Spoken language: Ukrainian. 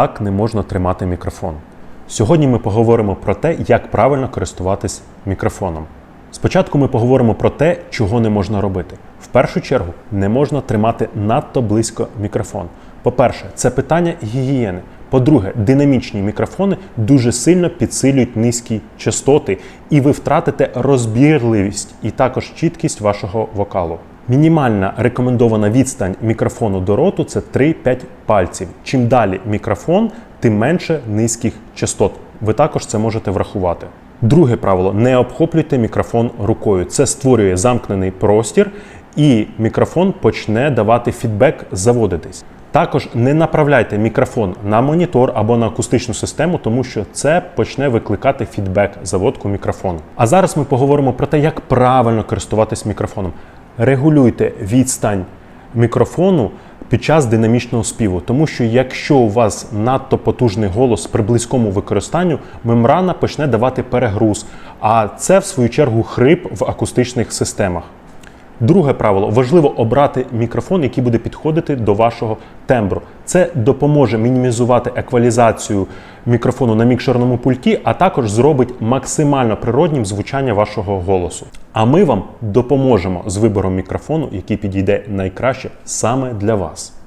Так не можна тримати мікрофон. Сьогодні ми поговоримо про те, як правильно користуватись мікрофоном. Спочатку ми поговоримо про те, чого не можна робити. В першу чергу, не можна тримати надто близько мікрофон. По-перше, це питання гігієни. По-друге, динамічні мікрофони дуже сильно підсилюють низькі частоти, і ви втратите розбірливість і також чіткість вашого вокалу. Мінімальна рекомендована відстань мікрофону до роту це 3-5 пальців. Чим далі мікрофон, тим менше низьких частот. Ви також це можете врахувати. Друге правило: не обхоплюйте мікрофон рукою. Це створює замкнений простір, і мікрофон почне давати фідбек, заводитись. Також не направляйте мікрофон на монітор або на акустичну систему, тому що це почне викликати фідбек, заводку мікрофону. А зараз ми поговоримо про те, як правильно користуватись мікрофоном. Регулюйте відстань мікрофону під час динамічного співу, тому що якщо у вас надто потужний голос при близькому використанню, мембрана почне давати перегруз, а це в свою чергу хрип в акустичних системах. Друге правило важливо обрати мікрофон, який буде підходити до вашого тембру. Це допоможе мінімізувати еквалізацію мікрофону на мікшерному пульті, а також зробить максимально природнім звучання вашого голосу. А ми вам допоможемо з вибором мікрофону, який підійде найкраще саме для вас.